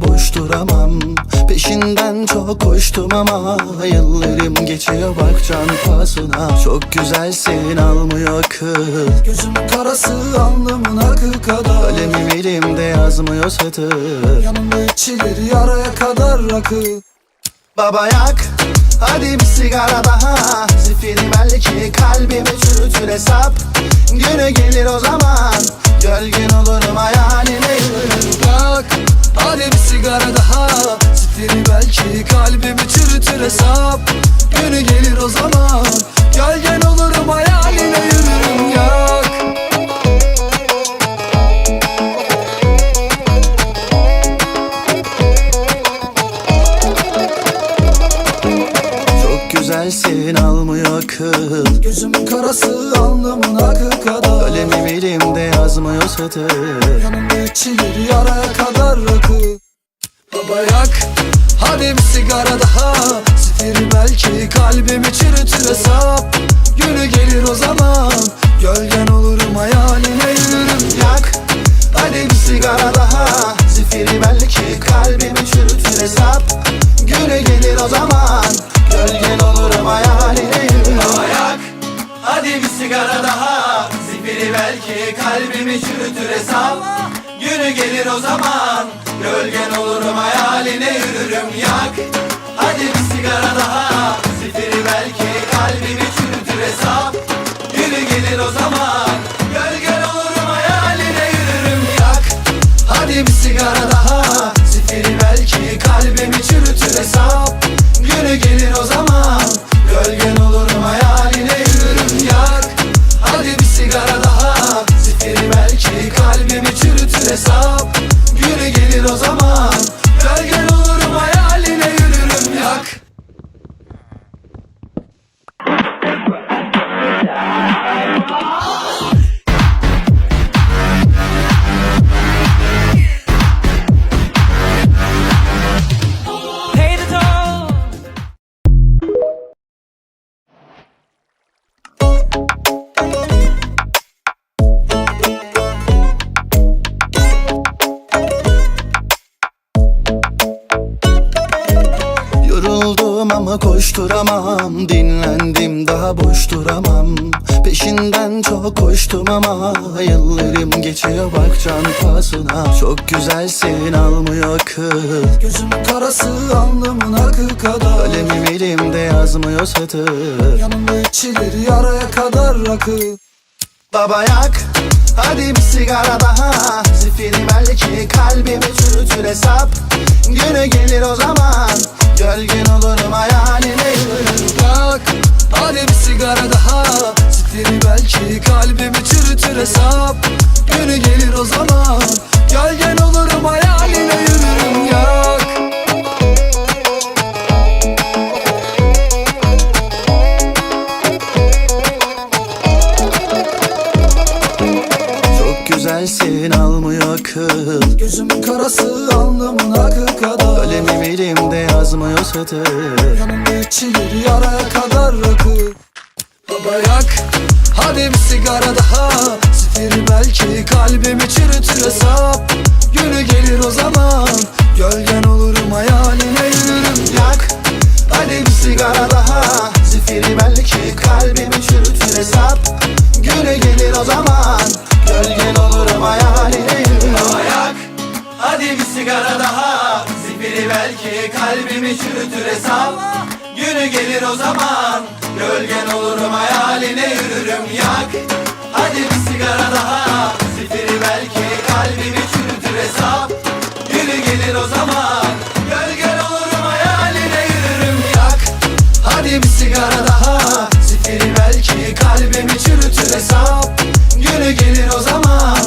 boş duramam. Peşinden çok koştum ama Yıllarım geçiyor. Bak can pahasına Çok güzelsin almıyor akıl Gözüm karası alnımın akı kadar. Kalemim elimde yazmıyor satır. Yanımda içilir yaraya kadar rakı. Baba yak Hadi bir sigara daha. Zifiri belki kalbimi çürütür hesap. Günü gelir o zaman Gölgen olurum hayaline yürürüm Yak hadi bir sigara daha. Zifiri belki kalbimi çürütür hesap. Günü gelir o zaman. Gölgen olurum hayaline yürürüm yak. Çok güzelsin almıyor akıl Gözümün karası alnımın akı kadar Kalemim elimde yazmıyor satır. Yanımda içilir yaraya kadar rakı. Baba yak hadi bir sigara daha. Zifiri belki kalbimi çürütür hesap Günü gelir o zaman Gölgen olurum hayaline yürürüm. Yak Hadi bir sigara daha. Zifiri belki kalbimi çürütür hesap Günü gelir o zaman Gölgen olurum hayaline yürürüm. Baba yak Hadi bir sigara daha Zifiri belki kalbimi çürütür hesap. Günü gelir o zaman Gölgen olurum hayaline yürürüm yak. Hadi bir sigara daha Zifiri belki kalbimi çürütür hesap. Günü gelir o zaman Gölgen olurum hayaline yürürüm yak. Hadi bir sigara daha Zifiri belki kalbimi çürütür hesap. Günü gelir o zaman Daha boş duramam. Peşinden çok koştum ama Yıllarım geçiyor bak can Çok güzelsin almıyor akıl Gözümün karası alnımın akı kadar. Kalemim elimde yazmıyor satır. Yanımda içilir yaraya kadar rakı. Baba yak Hadi bir sigara daha. Zifiri belki kalbimi çürütür hesap. Günü gelir o zaman Gölgen olurum yürürüm Yak hadi bir sigara daha. Zifiri belki kalbimi çürütür hesap. Günü gelir o zaman. Gölgen olurum hayaline yürürüm yak. Çok güzelsin almıyor akıl Gözümün karası alnımın akı kadar. Kalemim elimde yazmıyor satır. Yanımda içilir yaraya kadar Baba hadi bir sigara daha. Zifiri belki kalbimi çürütür hesap. Günü gelir o zaman. Gölgen olurum hayaline yürürüm Yak. Hadi bir sigara daha. Zifiri belki kalbimi çürütür hesap. Günü gelir o zaman. Gölgen olurum hayaline yürürüm yak. Hadi bir sigara daha. Zifiri belki kalbimi çürütür hesap. Günü gelir o zaman Gölgen olurum hayaline yürürüm yak. Hadi bir sigara daha Zifiri belki kalbimi çürütür hesap. Günü gelir o zaman Gölgen olurum hayaline yürürüm yak. Hadi bir sigara daha Zifiri belki kalbimi çürütür hesap. Günü gelir o zaman